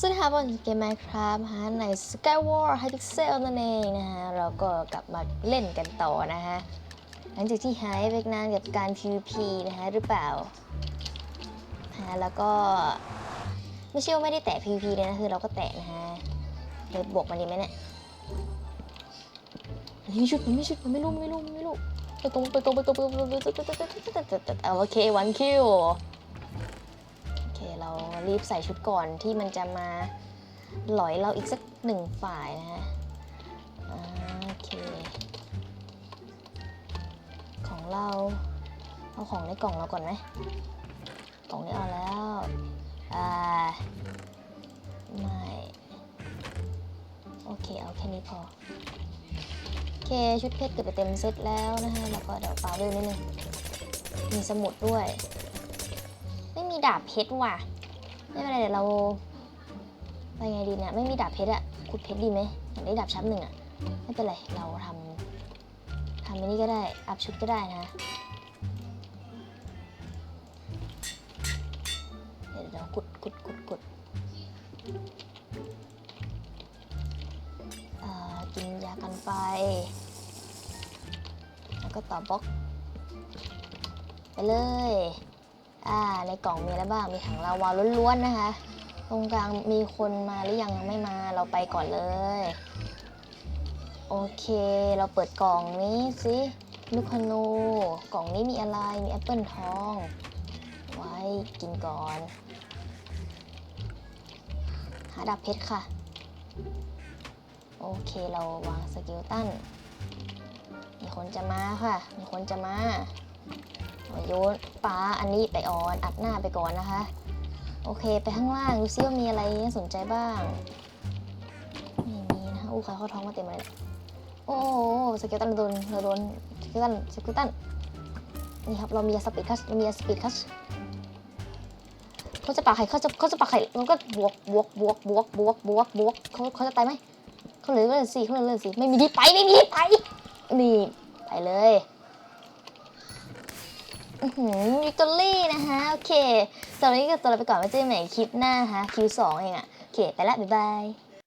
สวัสดีค่ะบนเกม Minecraft ฮะใน Skyward Hypixel นั่นเองนะฮะเราก็กลับมาเล่นกันต่อนะฮะหลังจากที่หายไปนานกับการ PVP นะฮะหรือเปล่าฮะแล้วก็ไม่ใช่ว่าไม่ได้แตะ PVP เลยนะคือเราก็แตะนะฮะเลยบวกมันดีไหมเนี่ยไม่ชุดมันไม่ชุดมันไม่รู้มันไม่รู้มันไม่รู้ไปตรงไปตรงไปตรงไปตรงไปตรงไปตรงไปตรงเอาโอเควันคิวโอ เรารีบใส่ชุดก่อนที่มันจะมาหลอยเราอีกสักหนึ่งฝ่ายนะฮะโอเค ของเราเอาของในกล่องเราก่อนไหมกล่องนี้เอาแล้วอ่าไม่โอเคเอาแค่นี้พอโอเคชุดเพชรเก็บไปเต็มเซตแล้วนะฮะแล้วก็เดี๋ยวเปล่าด้วยนิดนึงมีสมุดด้วย ไม่มีดาบเพชรว่ะ ไม่เป็นไรเดี๋ยวเราไปไงดีเนี่ยไม่มีดาบเพชรอะขุดเพชรดีไหมอยากได้ดาบชั้นหนึ่งอะไม่เป็นไรเราทำทำอันนี้ก็ได้ อัพชุดก็ได้นะเดี๋ยวเดี๋ยวขุดขุดขุดขุดกินยากันไฟแล้วก็ต่อบล็อก ไปเลย อ่าในกล่องมีอะไรบ้างมีถังลาวาล้วนๆนะคะ ตรงกลางมีคนมาหรือยังยังไม่มาเราไปก่อนเลย โอเคเราเปิดกล่องนี้สิลูกคนูกล่องนี้มีอะไรมีแอปเปิลทอง ไว้กินก่อน หาดาบเพชรค่ะ โอเคเราวางสกิลตันมีคนจะมาค่ะ มีคนจะมา โยนปลาอันนี้ไปออนอัดหน้าไปก่อนนะคะ โอเคไปข้างล่างดูซิว่ามีอะไรน่าสนใจบ้างไม่มีนะคะอู้ใครเข้าท้องมาเต็มเลยโอ้โหสเกลตันโดนเราโดนสเกลตันสเกลตันนี่ครับเรามีสปีดคัชเรามีสปีดคัชเขาจะปากไข่เขาจะเขาจะปากไข่เราก็บวกบวกบวกบวกบวกบวกบวกเขาเขาจะตายไหมเขาเหลือเลือดสี่เขาเหลือเลือดสี่ไม่มีที่ไปไม่มีที่ไปนี่ไปเลย วิกตอรี่นะคะ โอเคสำหรับวันนี้ก็ตัวเราไปก่อนไว้เจอกันใหม่คลิปหน้านะคะคิวสองเองอะโอเค ไปละ บ๊ายบาย